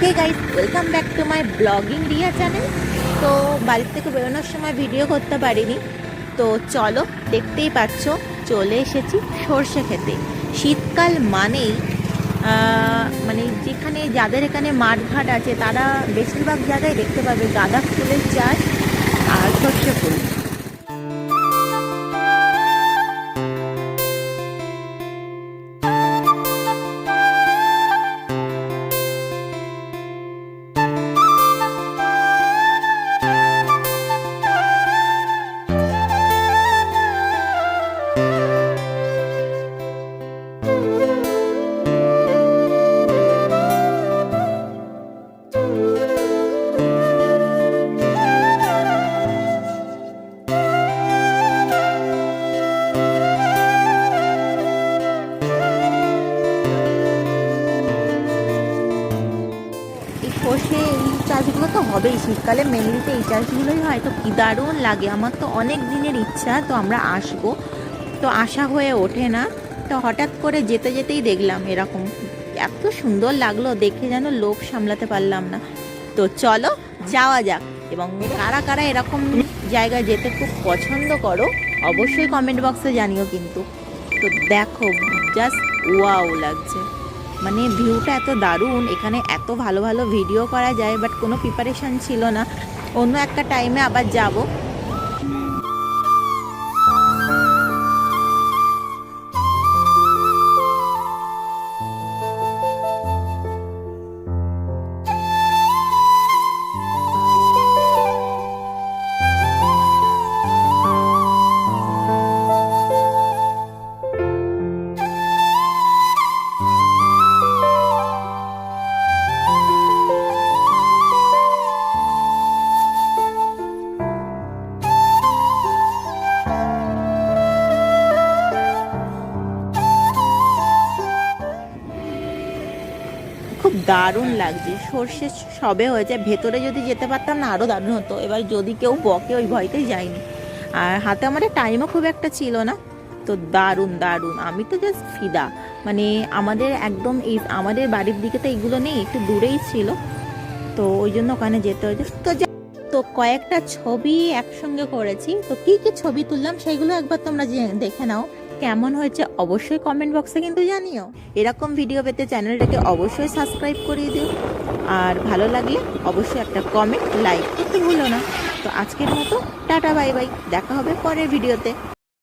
Hey guys welcome back to my blogging Riya channel তো বাড়ির থেকে বেরোনোর সময় ভিডিও করতে পারিনি। তো চলো, দেখতেই পাচ্ছ, চলে এসেছি সর্ষে খেতে। শীতকাল মানেই মানে যেখানে, যাদের এখানে মাঠঘাট আছে, তারা বেশিরভাগ জায়গায় দেখতে পাবে গাঁদা ফুলের চাষ আর সর্ষে ফুল। সর্ষে এই চাষগুলো তো হবেই। শীতকালে মেনলি এই চাষগুলোই হয়। তো কি দারুণ লাগে। আমার তো অনেক দিনের ইচ্ছা, তো আমরা আসব। তো আশা হয়ে ওঠে না। তো হঠাৎ করে যেতে যেতেই দেখলাম এরকম। এত সুন্দর লাগল দেখে যেন লোভ সামলাতে পারলাম না। তো চলো, যাওয়া যাক। এবং কারা কারা এরকম জায়গায় যেতে খুব পছন্দ করো, অবশ্যই কমেন্ট বক্সে জানিও কিন্তু। তো দেখো জাস্ট ওয়াও লাগছে। মানে ভিউটা এত দারুণ, এখানে এত ভালো ভালো ভিডিও করা যায় বাট কোনো প্রিপারেশান ছিল না। অন্য একটা টাইমে আবার যাব। খুব দারুণ লাগছে। সর্ষে সবে হয়েছে, ভেতরে যদি যেতে পারতাম না আরও দারুণ হতো। এবার যদি কেউ বকে, ওই ভয়তেই যায়নি। আর হাতে আমার টাইমও খুব একটা ছিল না। তো দারুণ দারুণ। আমি তো জাস্ট ফিদা। মানে আমাদের একদম এই, আমাদের বাড়ির দিকে তো এইগুলো নেই, একটু দূরেই ছিল। তো ওই জন্য ওখানে যেতে হয়েছে। তো তো কয়েকটা ছবি একসঙ্গে করেছি। তো কি কি ছবি তুললাম, সেগুলো একবার তোমরা দেখে নাও। কেমন হয়েছে অবশ্যই কমেন্ট বক্সে কিন্তু জানিও। এরকম ভিডিও পেতে চ্যানেলটাকে অবশ্যই সাবস্ক্রাইব করিয়ে দিও। আর ভালো লাগলে অবশ্যই একটা কমেন্ট লাইক করতে ভুলো না। তো আজকের মতো, টাটা বাই বাই দেখা হবে পরের ভিডিওতে